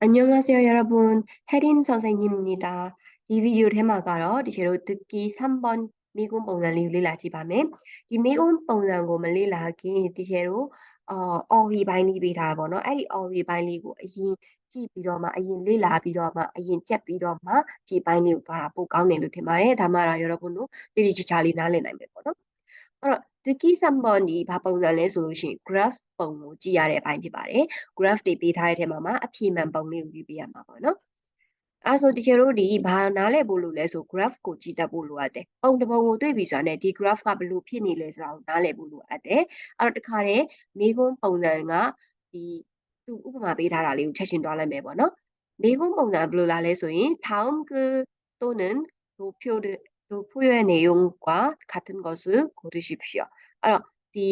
안녕하세요, 여러분. 혜린 선생님입니다. 이 비디오 테마가로 디제로 듣기 3번 미군ပုံစံလေးကိုလေ့လာကြည့်ပါမယ်။ဒီမိကုန်းပုံစံကိုမလေ့လာခင်ဒီချေတို့အော် OV ဘိုင်းလေးပေးထားပါတော့။အဲ့ဒီ OV ဘိုင်းလေးကိုအရင်ကြည့်ပြီးတော့မှအရင်လေ့လာပြီးတော့မှအရင်ကြက်ပြီးတော့မှဒီဘိုင်းလေးကိုသွားတာပိုကောင်းတယ်လို့ထင်ပါတယ်။ဒါမှတော့ 여러분တို့တိတိကျကျလေးနားလည်နိုင်မယ်ပေါ့နော်။အဲ့တော့ tricky summon ဒီဘာပုံစံလဲဆိုလို့ရှိရင် graph ပုံကိုကြည့်ရတဲ့အပိုင်းဖြစ်ပါတယ် graph တွေပေးထားတဲ့ထဲမှာမှာအဖြေမှန်ပုံလေးကိုယူပေးရမှာပေါ့နော်အဲဆိုတကယ်လို့ဒီဘာနားလဲဖို့လို့လဲဆို graph ကိုကြည့်တတ်ဖို့လိုအပ်တယ်။ပုံတစ်ပုံကိုတွေ့ပြီဆိုတဲ့ဒီ graph ကဘယ်လိုဖြစ်နေလဲဆိုတာကိုနားလဲဖို့လိုအပ်တယ်။အဲ့တော့တခါတည်းမိကုန်းပုံစံကဒီသူဥပမာပေးထားတာလေးကိုချက်ချင်းတွားလိုက်မယ်ပေါ့နော်။မိကုန်းပုံစံဘယ်လိုလာလဲဆိုရင် Taum ke tonen do pyo de 표를도표의내용과같은것을고르십시오အဲ့တော့ဒီ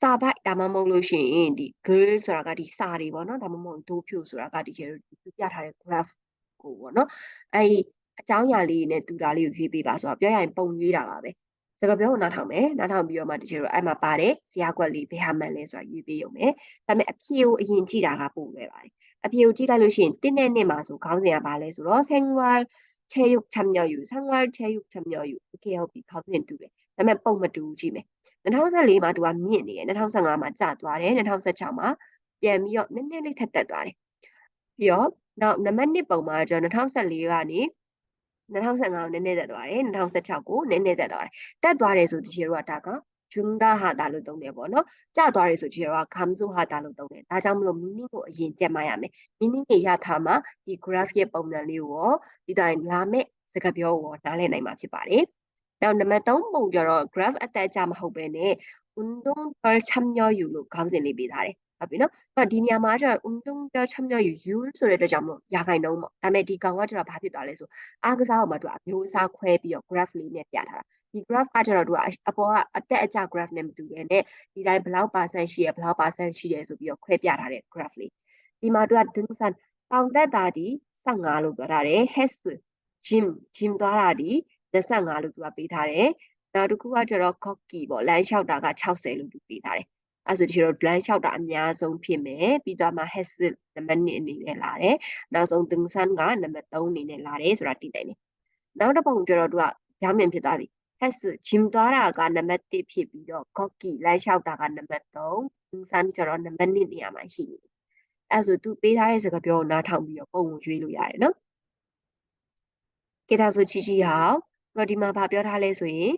စာပိုက်ဒါမှမဟုတ်လို့ရှိရင်ဒီ girl ဆိုတာကဒီစာတွေပေါ့နော်ဒါမှမဟုတ်ဒိုးဖြူဆိုတာကဒီကျပြထားတဲ့ graph ကိုပေါ့နော်အဲ့အကြောင်းအရာလေးနဲ့တူတာလေးကိုရွေးပေးပါဆိုတာပြောရရင်ပုံရွေးတာပါပဲစကားပြောကိုနားထောင်မယ်နားထောင်ပြီးတော့မှတချို့အဲ့မှာပါတယ်ဇာကွက်လေးဘယ်ဟာမှန်လဲဆိုတာရွေးပေးရုံပဲဒါပေမဲ့အဖြေကိုအရင်ကြည့်တာကပို့လွယ်ပါတယ်အဖြေကိုကြည့်လိုက်လို့ရှိရင်တင်းနဲ့နှစ်မှာဆိုခေါင်းစဉ်ကဘာလဲဆိုတော့ 생활 체육 참여유 생활 체육 참여유 이렇게ဟုတ်ပြီခေါင်းစဉ်တူတယ်ဒါပေမဲ့ပုံမတူကြည့်မယ်2014မှာသူကမြင့်နေတယ်2015မှာကျသွားတယ်2016မှာပြန်ပြီးတော့နည်းနည်းလေးထက်တက်သွားတယ်ပြီးတော့နောက်နံပါတ်1ပုံမှာကျွန်တော်2014ကနေ2015ကိုနည်းနည်းတက်သွားတယ်2016ကိုနည်းနည်းတက်သွားတယ်တက်သွားတယ်ဆိုဒီချေတို့ကဒါက chunda hada လို့သုံးတယ်ပေါ့နော်။ကြာသွားတယ်ဆိုကြတော့ kamzu hada လို့သုံးတယ်။ဒါကြောင့်မလို့ meaning ကိုအရင်ကြက်မှရမယ်။ meaning တွေရထားမှာဒီ graph ရဲ့ပုံစံလေးကိုဒီတိုင်းလာမဲ့စကားပြောကိုနားလည်နိုင်မှာဖြစ်ပါတယ်။နောက်နံပါတ်3ပုံကြတော့ graph အတက်ကြမဟုတ်ပဲနဲ့ undung per chamyo yu လို့ခေါင်းစဉ်လေးပေးထားတယ်။ဟုတ်ပြီနော်အဲ့တော့ဒီနေရာမှာကျတော့ untung da chamyo yu yu ဆိုတဲ့အတွက်ကြောင့်မလို့ရာခိုင်နှုန်းပေါ့ဒါပေမဲ့ဒီကောင်ကကျတော့ဘာဖြစ်သွားလဲဆိုအားကစားအောင်မှာသူအမျိုးအစားခွဲပြီးတော့ graph လေးနဲ့ပြထားတာ ဒီ graph ကကျတော့သူကအပေါ်ကအတက်အကျ graph နဲ့မတူရဲ့နဲ့ဒီတိုင်းဘလောက် percent ရှိရဘလောက် percent ရှိရဆိုပြီးတော့ခွဲပြထားတဲ့ graph လေးဒီမှာသူကဒင်းဆန်တောင်တက်တာဒီ15လို့ပြောထားတယ် has gym gym သွားတာဒီ25လို့သူကပေးထားတယ်နောက်တစ်ခုကကျတော့ cocky ပေါ့လမ်းလျှောက်တာက60လို့သူပေးထားတယ်အဲ့ဆိုဒီတော့ blank လျှောက်တာအများဆုံးဖြစ်မယ်ပြီးတော့မှ hasil နံပါတ်1အနေနဲ့လာတယ်နောက်ဆုံး dingsan ကနံပါတ်3အနေနဲ့လာတယ်ဆိုတာတည်နိုင်တယ်နောက်တစ်ပုံကျတော့သူကဂျာမန်ဖြစ်သွားပြီ has gym သွားတာကနံပါတ်1ဖြစ်ပြီးတော့ cocky လမ်းလျှောက်တာကနံပါတ်3 등산 ကျတော့နံပါတ်2နေရာမှာရှိနေတယ်အဲဆိုသူပေးထားတဲ့စကားပြောကိုနားထောင်ပြီးတော့ပုံကိုရွေးလို့ရတယ်နော်ကဲဒါဆိုချီချီဟောင်းဒီမှာဗာပြောထားလဲဆိုရင်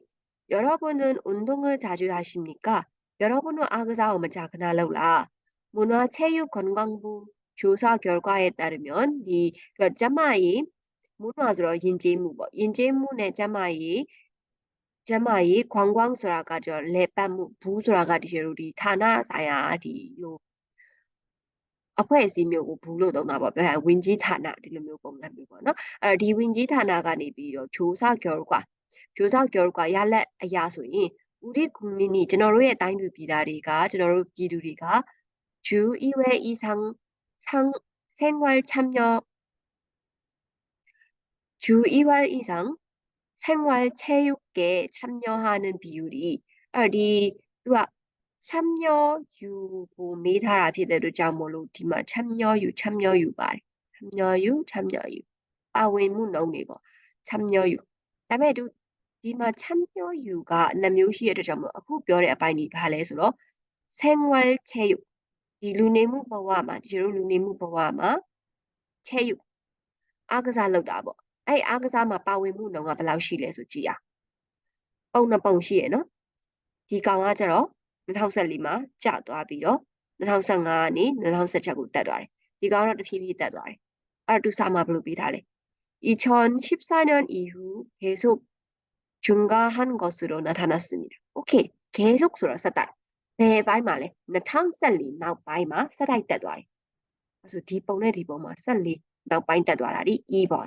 여러분은 운동을 자주 하십니까? 여러분은 아그사오 마자그나 러라. 문화체육관광부 조사 결과에 따르면 이 짜마이 문화스러 인재무 뭐 ကျမရေးခွန်ခွန်ဆိုတာကကျတော့လေပတ်မှုဘူးဆိုတာကတကယ်လို့ဒီဌာနဆိုင်ရာဒီဟိုအဖွဲ့အစည်းမျိုးကိုဘူးလို့သုံးတာပေါ့ဗျာဝင်းကြီးဌာနဒီလိုမျိုးပုံစံမျိုးပေါ့နော်အဲ့တော့ဒီဝင်းကြီးဌာနကနေပြီးတော့ဂျိုးဆောက်ကျော်ကွာဂျိုးဆောက်ကျော်ကွာရလက်အရာဆိုရင်ဦးဒီကွန်မြူနတီကျွန်တော်တို့ရဲ့တိုင်းပြည်ပြည်သားတွေကကျွန်တော်တို့ပြည်သူတွေကဂျူးဤဝဲဤဆောင်ဆောင်ဆန်ဝဲချမ်းမြောဂျူးဤဝဲဤဆောင် 생활체육계참여하는비율이အဲ့ဒီသူက참여유ကိုမေးထားတာဖြစ်တဲ့အတွက်ကြောင့်မို့လို့ဒီမှာ참여유 참여유ပါတယ်참여유 참여유ပါဝင်မှုနှုန်းတွေပေါ့참여유ဒါပေမဲ့သူဒီမှာ참여유ကနှစ်မျိုးရှိတဲ့အတွက်ကြောင့်မို့အခုပြောတဲ့အပိုင်းကြီးဘာလဲဆိုတော့생활체육ဒီလူနေမှုဘဝမှာဒီလိုလူနေမှုဘဝမှာ체육အားကစားလုပ်တာပေါ့ အဲ့အားကစားမှာပါဝင်မှုနှုန်းကဘယ်လောက်ရှိလဲဆိုကြည့်ရပုံနှစ်ပုံရှိရနော်ဒီကောင်ကကျတော့2014မှာကျသွားပြီးတော့2015ကနေ2016ကိုတက်သွားတယ်ဒီကောင်တော့တဖြည်းဖြည်းတက်သွားတယ်အဲ့တူစာမှာဘယ်လိုပြီးထားလဲ2014년 이후 계속 증가한 것으로 나타났습니다. 오케이. 계속ဆိုတာဆက်တိုက်ဘယ်ပိုင်းမှာလဲ2014နောက်ပိုင်းမှာဆက်တိုက်တက်သွားတယ်အဲဆိုဒီပုံနဲ့ဒီပုံမှာ14နောက်ပိုင်းတက်သွားတာဒီ e ပေါ့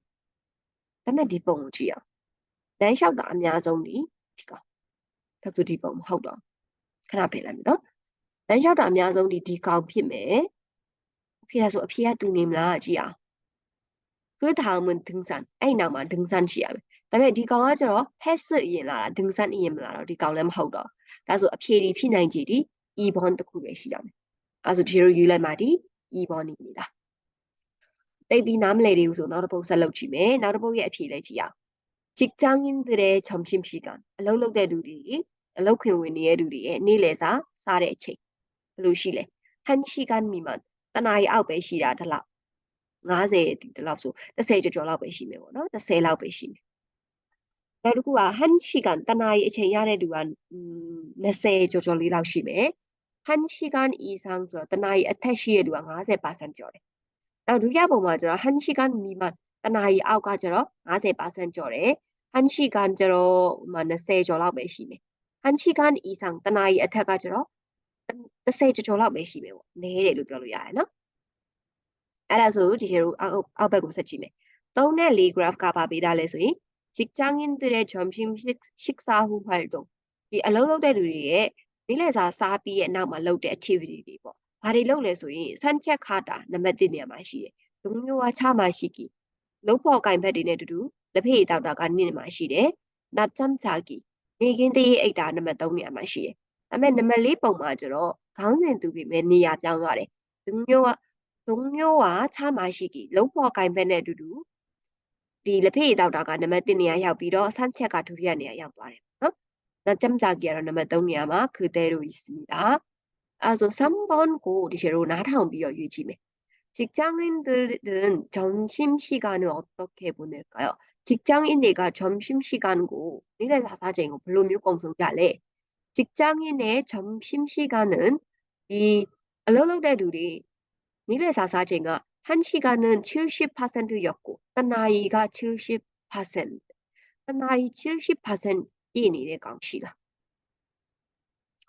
ဒါပေမဲ့ဒီပုံကိုကြည့်အောင်လမ်းလျှောက်တာအများဆုံးဒီဒီကောင်ဒါဆိုဒီပုံမဟုတ်တော့ခဏပြေးလိုက်မယ်နော်လမ်းလျှောက်တာအများဆုံးဒီဒီကောင်ဖြစ်မယ်โอเคဒါဆိုအဖေကတူနေမလားကြည့်အောင်ကထာမန်ဒင်းဆန်အဲ့နောက်မှာဒင်းဆန်ရှိရမယ်ဒါပေမဲ့ဒီကောင်ကကျတော့ has အရင်လာတာဒင်းဆန်အရင်မလာတော့ဒီကောင်လည်းမဟုတ်တော့ဒါဆိုအဖြေဒီဖြစ်နိုင်ကြည်ဒီ e bond တစ်ခုပဲရှိရမယ်အဲဆိုဒီလိုယူလိုက်မှဒီ e bond နေနေတာ တိတ်ပြီးနားမလည်သေးဘူးဆိုနောက်တစ်ပုတ်ဆက်လုပ်ကြည့်မယ်နောက်တစ်ပုတ်ရဲ့အဖြေလေးကြည့်အောင် 직장인들의 점심시간 အလုပ်လုပ်တဲ့လူတွေအလုပ်ခွင်ဝင်နေတဲ့လူတွေရဲ့နေ့လယ်စာစားတဲ့အချိန်ဘယ်လိုရှိလဲ 1시간 미만 တနားရီအောက်ပဲရှိတာဒီလောက်50ဒီဒီလောက်ဆို30ကျော်ကျော်လောက်ပဲရှိမယ်ပေါ့နော်30လောက်ပဲရှိမယ်နောက်တစ်ခုက 1시간 တနားရီအချိန်ရတဲ့လူက20ကျော်ကျော်လေးလောက်ရှိမယ် 1시간 이상 ဆိုတော့တနားရီအထက်ရှိတဲ့လူက50%ကျော်တယ် နောက်ဒုတိယပုံမှာကျတော့ 1시간 미만 တနာရီအောက်ကကျတော့50%ကျော်တယ်1시간ကျတော့ဟိုမှာ20ကျော်လောက်ပဲရှိမယ်1시간 이상 တနာရီအထက်ကကျတော့30ကျော်ကျော်လောက်ပဲရှိမယ်ပေါ့နည်းတယ်လို့ပြောလို့ရတယ်နော်အဲ့ဒါဆိုဒီလိုအောက်အောက်ဘက်ကိုဆက်ကြည့်မယ်3နဲ့4 graph ကပါပေးတာလဲဆိုရင် 직장인들의 점심 식사 후 활동 ဒီအလုပ်လုပ်တဲ့လူတွေရဲ့နေ့လယ်စာစားပြီးရဲ့နောက်မှာလုပ်တဲ့ activity တွေပေါ့ ဘာတွေလုပ်လဲဆိုရင်စမ်းချက်ခါတာနံပါတ်1နေရာမှာရှိတယ်။ဒုံမျိုးဝါချမှာရှိကီလုံဖို့ကင်ဘက်တွေနဲ့တူတူလက်ဖေးတောက်တာကနင်းမှာရှိတယ်။နတ်ချမ်ချာကီနေကင်းတရေအိတ်တာနံပါတ်3နေရာမှာရှိတယ်။ဒါပေမဲ့နံပါတ်4ပုံမှာကျတော့ခေါင်းစဉ်တူပြီမဲ့နေရာပြောင်းသွားတယ်။ဒုံမျိုးဝါဒုံမျိုးဝါချမှာရှိကီလုံဖို့ကင်ဘက်နဲ့တူတူဒီလက်ဖေးတောက်တာကနံပါတ်1နေရာရောက်ပြီးတော့စမ်းချက်ကဒုတိယနေရာရောက်သွားတယ်။နော်။နတ်ချမ်ချာကီကတော့နံပါတ်3နေရာမှာခူတဲရိုဤစမီတာ။ အဲဆို 3번 고 디제로 나랑 비어 유지매. 직장인들은 점심시간을 어떻게 보낼까요? 직장인이가 점심시간고 니네 사사쟁어 블로뮤 공성자래. 직장인의 점심시간은 이 알로로데들이 니네 사사쟁어 1시간은 70%였고 나이가 70%. 나이 70%이 니네 강시라.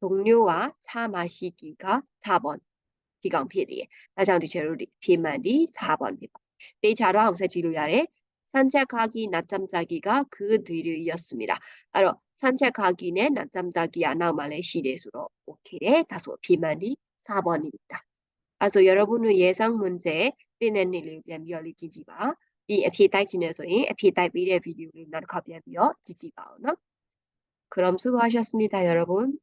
동료와 차 마시기가 4번 기강 필이에. 나장 뒤체로 비만이 4번입니다. 네 자로 항세 지루야래 산책하기 낮잠자기가 그 뒤를 이었습니다. 바로 산책하기는 낮잠자기 아나말의 시대수로 오케이 다소 비만이 4번입니다. 그래서 여러분의 예상 문제 띠는 일을 변비얼리 지지바 이 에피 따이진에서의 에피 따이비의 비디오를 나를 커피하며 지지바 너 그럼 수고하셨습니다 여러분.